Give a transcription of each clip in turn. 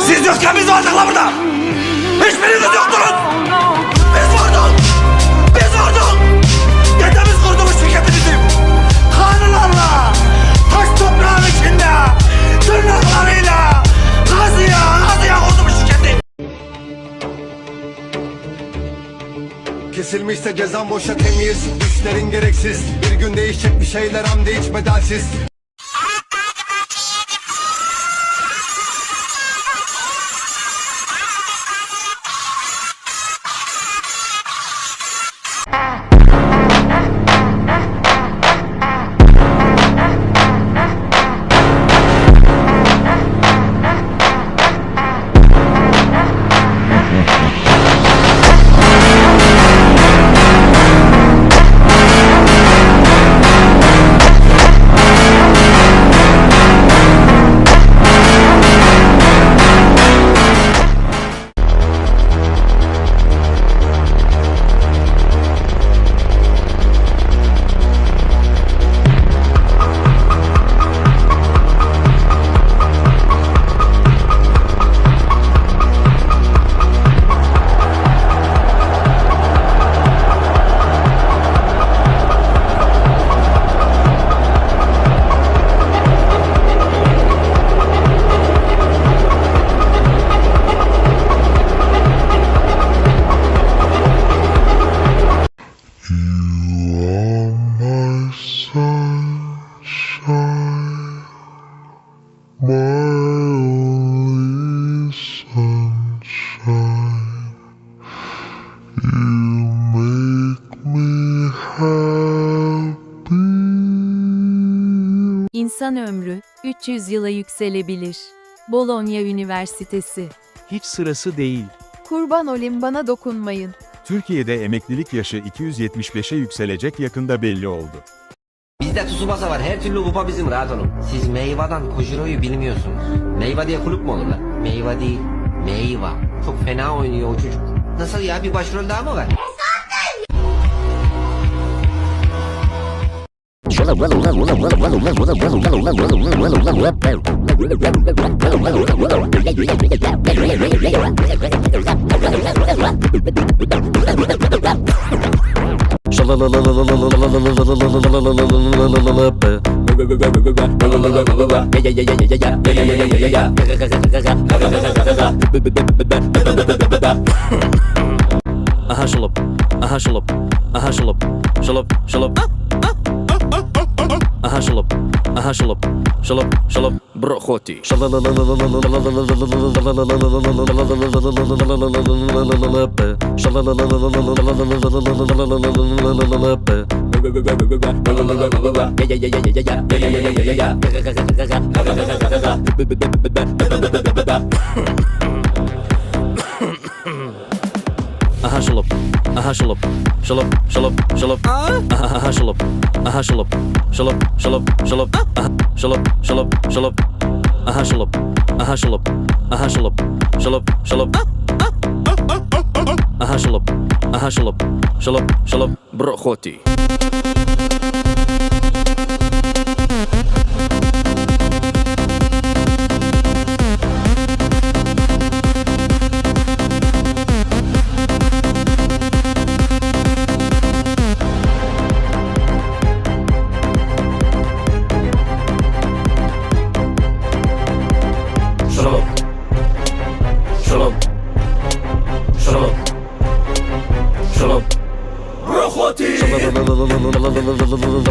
Siz yokken biz vardık lan burada. Hiçbiriniz yoktunuz. Biz vurduk. Biz vurduk. Dedemiz kurdu bu şirketi bizim. Kanılarla, taş toprağın içinde, tırnaklarıyla, kazıya, kazıya kurdu bu şirketi. Kesilmişse cezam boşa temiz Düşlerin gereksiz Bir gün değişecek bir şeyler hamdi hiç bedelsiz Ah. İnsan ömrü 300 yıla yükselebilir. Bologna Üniversitesi Hiç sırası değil. Kurban olayım bana dokunmayın. Türkiye'de emeklilik yaşı 275'e yükselecek yakında belli oldu. Bizde Tsubasa var. Her türlü kupa bizim rahat olun. Siz Meyva'dan Kojiro'yu bilmiyorsunuz. Meyva diye kulüp mü olur lan? Meyva değil. Meyva. Çok fena oynuyor o çocuk. Nasıl ya bir başrol daha mı var? Aha şalop, aha şalop, aha şalop, şalop, şalop. Aha şalop, aha şalop, şalop, şalop, brohoti. Aha şalop, aha şalop, şalop, şalop, şalop. Aha şalop, aha shalop, shalop, shalop, shalop, aha shalop, shalop, shalop, aha shalop, aha shalop, aha shalop, shalop, shalop, aha shalop, aha shalop, shalop, shalop, brokoti.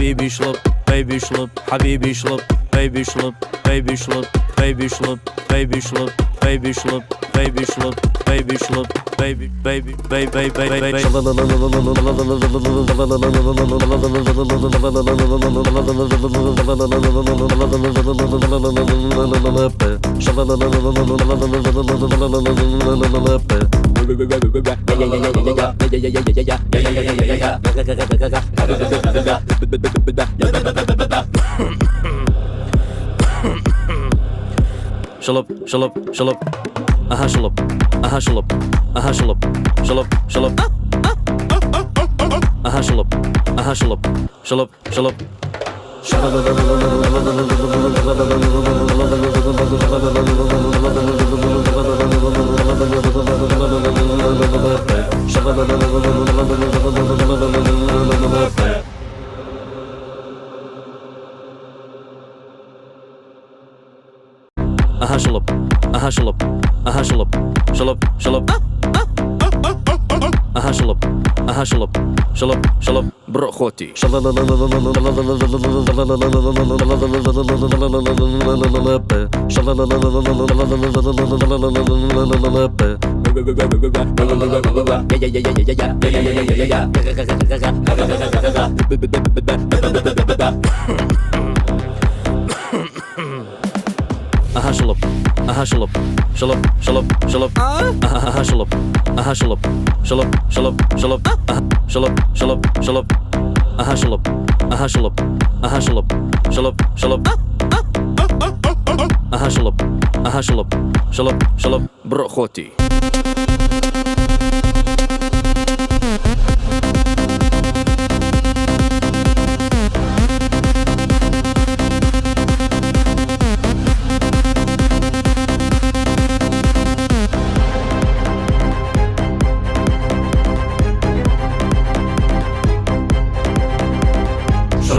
Habibi şılıp baby şılıp Habibi şılıp baby şılıp baby şılıp baby şılıp baby şılıp baby şılıp baby şılıp baby baby baby baby baby baby Shalop, shalop, shalop. Aha, shalop. Aha, shalop. Aha, shalop. Shalop, shalop. Aha, shalop. Aha, shalop. Shalop, shalop. Shalop, shalop. Aha şalop. Aha şalop. Şalop. Şalop. Aha şalop. Aha şalop. Şalop. Şalop. Brokoti. Şalop. ага, шолоп, ага, шолоп, шолоп, шолоп, шолоп, ага, шолоп, ага, шолоп, шолоп, шолоп, шолоп, ага, шолоп, шолоп, шолоп, ага, шолоп, ага, шолоп, ага, шолоп, шолоп, шолоп, ага, шолоп, ага, шолоп, шолоп, шолоп, брохоті.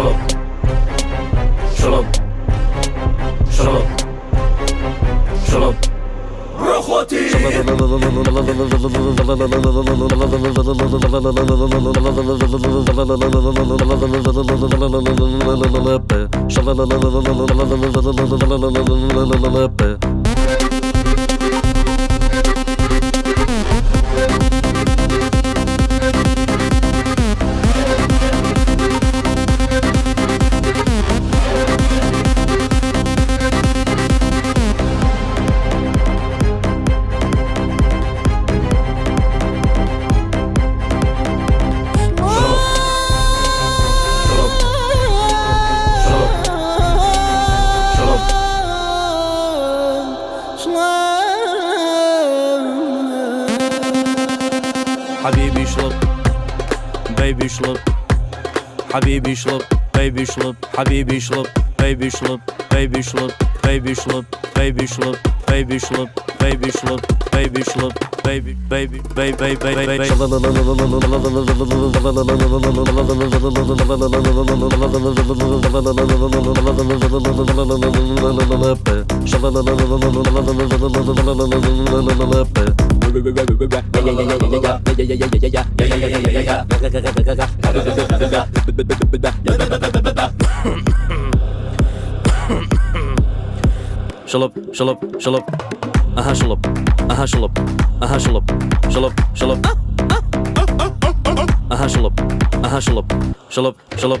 Shalom. Shalom. Shalom. Shalom. Brachoti. Shalom. Habibi şılıp Baby şılıp Habibi şılıp Baby şılıp Baby şılıp Baby şılıp Baby şılıp Baby şılıp Baby şılıp Baby şılıp Baby baby baby baby baby Shalop, şalop, şalop. Aha şalop, aha shalop. aha shalop. şalop, şalop. Aha şalop, aha shalop. Shalop, shalop.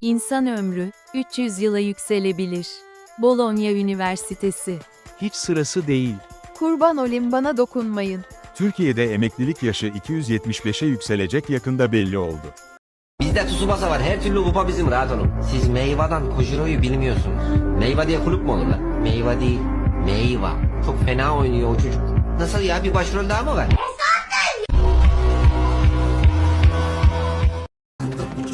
İnsan ömrü 300 yıla yükselebilir. Bologna Üniversitesi Hiç sırası değil. Kurban olayım bana dokunmayın. Türkiye'de emeklilik yaşı 275'e yükselecek yakında belli oldu. Bizde Tsubasa var. Her türlü kupa bizim rahat olun. Siz Meyva'dan Kojiro'yu bilmiyorsunuz. Meyva diye kulüp mü olur lan? Meyva değil. Meyva. Çok fena oynuyor o çocuk. Nasıl ya bir başrol daha mı var?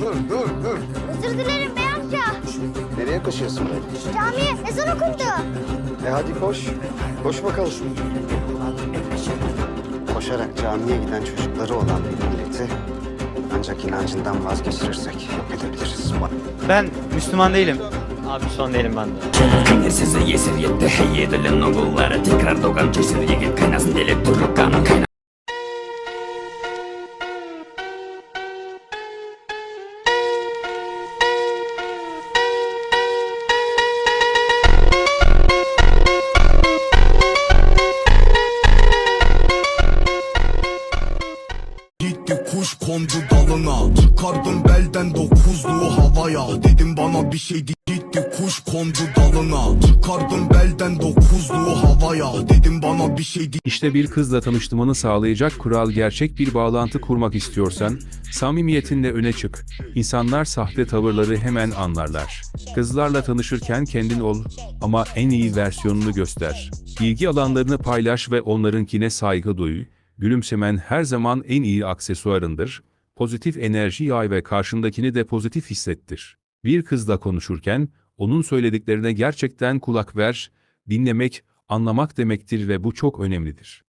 dur dur dur. Özür dilerim bey amca. Nereye koşuyorsun böyle? Camiye ezan okundu. E hadi koş. Koş bakalım. Koşarak camiye giden çocukları olan bir milleti ancak inancından vazgeçirirsek yok edebiliriz. Ben Müslüman değilim. Abi Müslüman değilim ben de. Size yesir yetti. Hey edilen oğulları Tekrar doğan cesur yigit kaynasın deli turuk kanın kuş kondu dalına. Çıkardım belden dokuzluğu havaya. Dedim bana bir şey kuş kondu dalına Çıkardım belden dokuzluğu havaya Dedim bana bir şey di- İşte bir kızla tanıştırmanı sağlayacak kural gerçek bir bağlantı kurmak istiyorsan, samimiyetinle öne çık. İnsanlar sahte tavırları hemen anlarlar. Kızlarla tanışırken kendin ol ama en iyi versiyonunu göster. İlgi alanlarını paylaş ve onlarınkine saygı duy. Gülümsemen her zaman en iyi aksesuarındır. Pozitif enerji yay ve karşındakini de pozitif hissettir. Bir kızla konuşurken, onun söylediklerine gerçekten kulak ver, dinlemek, anlamak demektir ve bu çok önemlidir.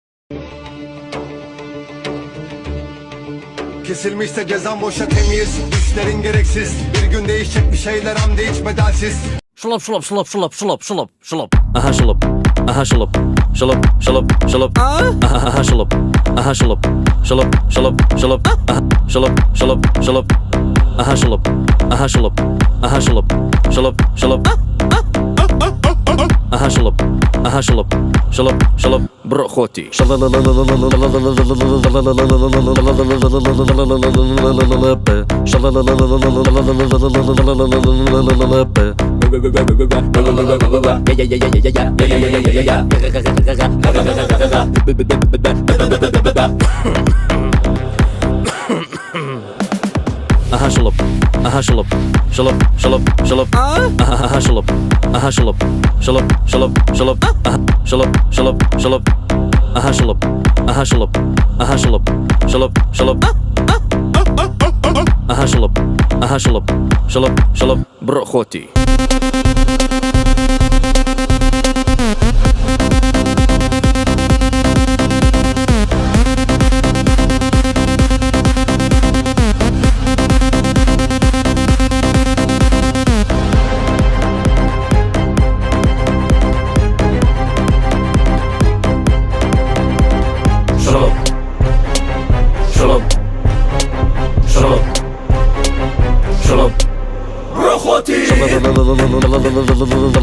Kesilmişse cezan boşa temiz. Düşlerin gereksiz. Bir gün değişecek bir şeyler hamdi hiç bedelsiz. Şulop şulop şulop şulop şulop şulop şulop. Aha şulop. Aha şulop. Şulop şulop şulop. Aha aha şulop. Aha şulop. Şulop şulop şulop. Aha şulop şulop şulop. Aha şulop. Aha şulop. ага, шолоп, шолоп, шолоп. Ага, шолоп, ага, шолоп, шолоп, шолоп, брохоті. Ага, шолоп. aha şalop, şalop, shalop, shalop, aha aha şalop, aha şalop, şalop, shalop, şalop, aha shalop, shalop, shalop. aha şalop, aha şalop, aha şalop, şalop, şalop, aha şalop, aha shalop, shalop, shalop. Brochoti.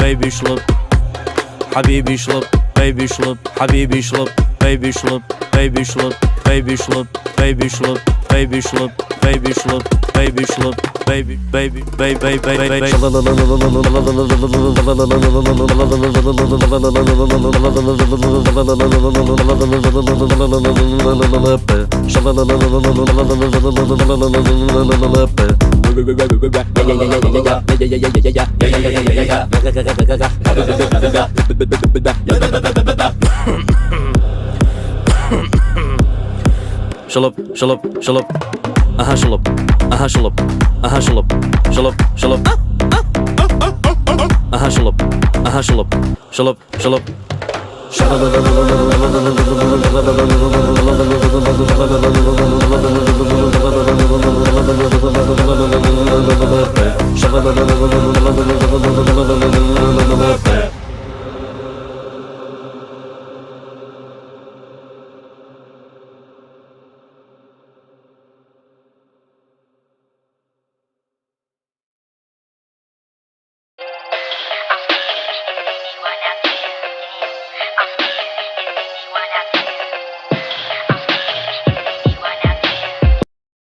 baby şlop Habibi şlop baby şlop Habibi şlop baby şlop baby şlop baby şlop baby şlop baby şlop baby şlop baby şlop baby baby baby baby baby şlop Shalop, shalop, shalop. Aha, shalop. Aha, shalop. Aha, shalop. Shalop, shalop. Aha, shalop. Aha, shalop. Shalop, shalop. Shabbat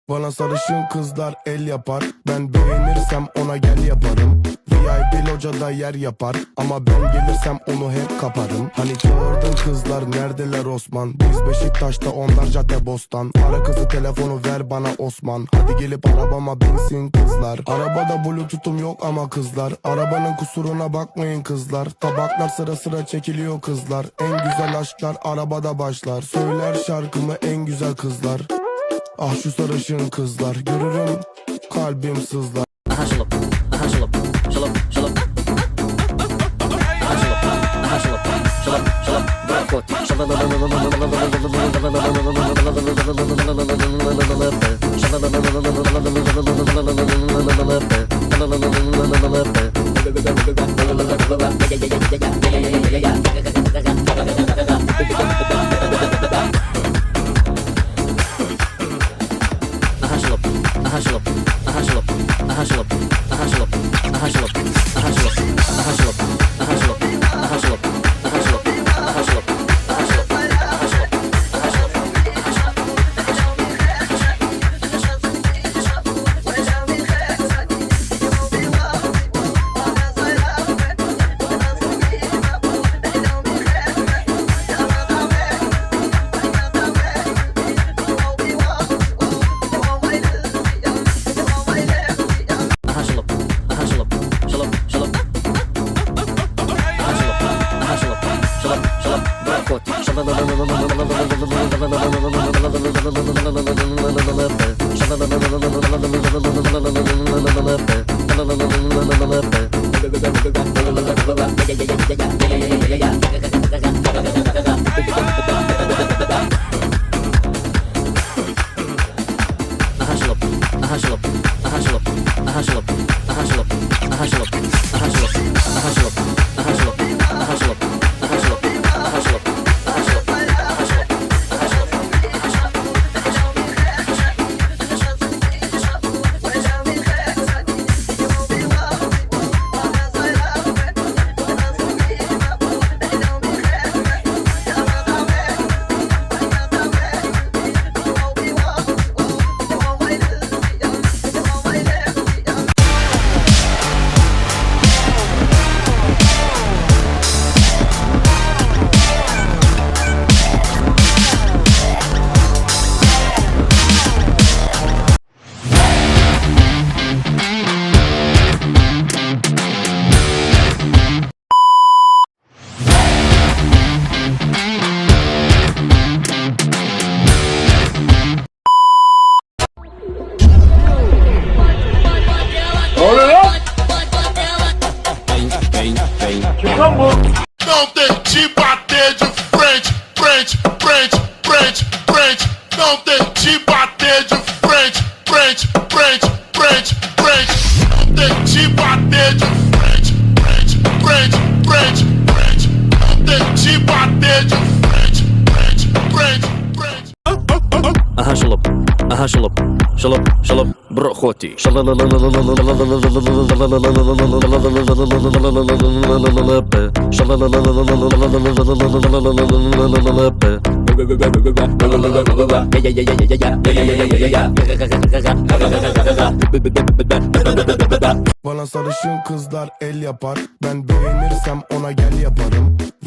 Bana sarışın kızlar el yapar. Ben beğenirsem ona gel yaparım. VIP locada yer yapar. Ama ben gelirsem onu hep kaparım. Hani çağırdın kızlar neredeler Osman? Biz Beşiktaş'ta onlar cadde bostan. Ara kızı telefonu ver bana Osman. Hadi gelip arabama binsin kızlar. Arabada bluetooth'um yok ama kızlar. Arabanın kusuruna bakmayın kızlar. Tabaklar sıra sıra çekiliyor kızlar. En güzel aşklar arabada başlar. Söyler şarkımı en güzel kızlar Ah şu sarışın kızlar görürüm kalbim sızlar. Aha şalop, aha şalop, şalop, şalop. Aha şalop, aha şalop, şalop, şalop. Bırak o. Não tente bater de frente, frente. Bırak ot. Bana sarışın kızlar el yapar Ben beğenirsem ona gel yaparım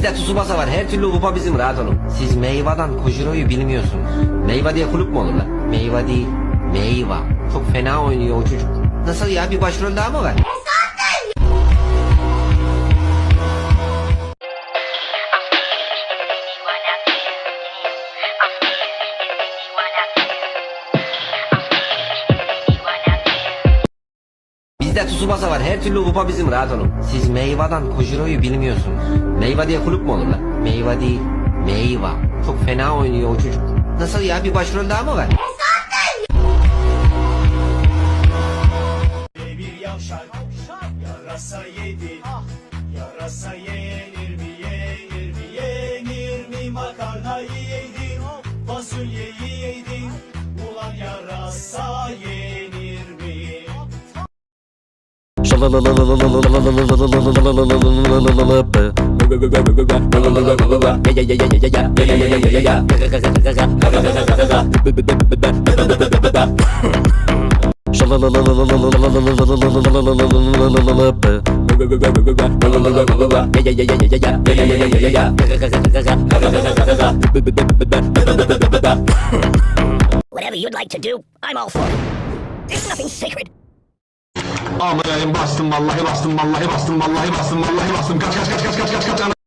Bizde Tsubasa var. Her türlü kupa bizim rahat olun. Siz Meyva'dan Kojiro'yu bilmiyorsunuz. Meyva diye kulüp mü olur lan? Meyva değil. Meyva. Çok fena oynuyor o çocuk. Nasıl ya bir başrol daha mı var? Bizde Tsubasa var. Her türlü kupa bizim rahat olun. Siz Meyva'dan Kojiro'yu bilmiyorsunuz. Meyva diye kulüp mü olur lan? Meyva değil. Meyva. Çok fena oynuyor o çocuk. Nasıl ya bir başrol daha mı var? Whatever you'd like to do, I'm all for it. There's nothing sacred. Aman bastım vallahi bastım vallahi bastım vallahi bastım vallahi bastım kaç kaç kaç kaç kaç kaç kaç